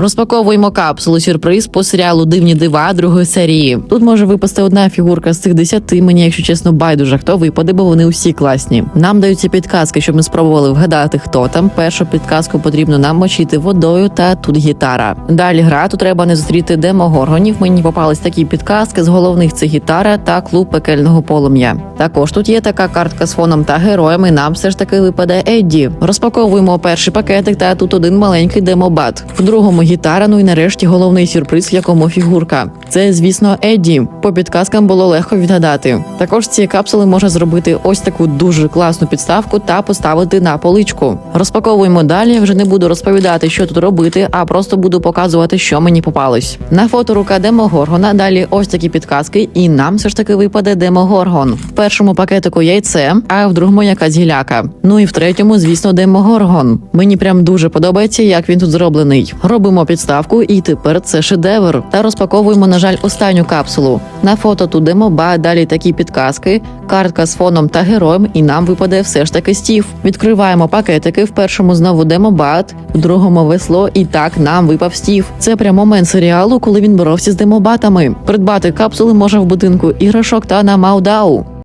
Розпаковуємо капсулу сюрприз по серіалу Дивні дива другої серії. Тут може випасти одна фігурка з цих десяти. Мені, якщо чесно, байдуже хто випаде, бо вони усі класні. Нам даються підказки, щоб ми спробували вгадати, хто там. Першу підказку потрібно намочити водою, та тут гітара. Далі гра тут треба не зустріти демогоргонів. Мені попались такі підказки. З головних це гітара та клуб пекельного полум'я. Також тут є така картка з фоном та героями. Нам все ж таки випаде Едді. Розпаковуємо перший пакетик, та тут один маленький демобат. В другому гітара. Ну і нарешті головний сюрприз, в якому фігурка. Це, звісно, Едді. По підказкам було легко відгадати. Також цієї капсули можна зробити ось таку дуже класну підставку та поставити на поличку. Розпаковуємо далі. Вже не буду розповідати, що тут робити, а просто буду показувати, що мені попалось. На фото рука Демогоргона. Далі ось такі підказки, і нам все ж таки випаде Демогоргон. В першому пакетику яйце, а в другому якась гіляка. Ну і в третьому, звісно, Демогоргон. Мені прям дуже подобається, як він тут зроблений. Робимо підставку, і тепер це шедевр. Та розпаковуємо, на жаль, останню капсулу. На фото тут демоба, далі такі підказки, картка з фоном та героєм, і нам випаде все ж таки стів. Відкриваємо пакетики. В першому знову демобат, в другому весло, і так нам випав стів. Це прям момент серіалу, коли він боровся з демобатами. Придбати капсули може в будинку іграшок та на Маудау.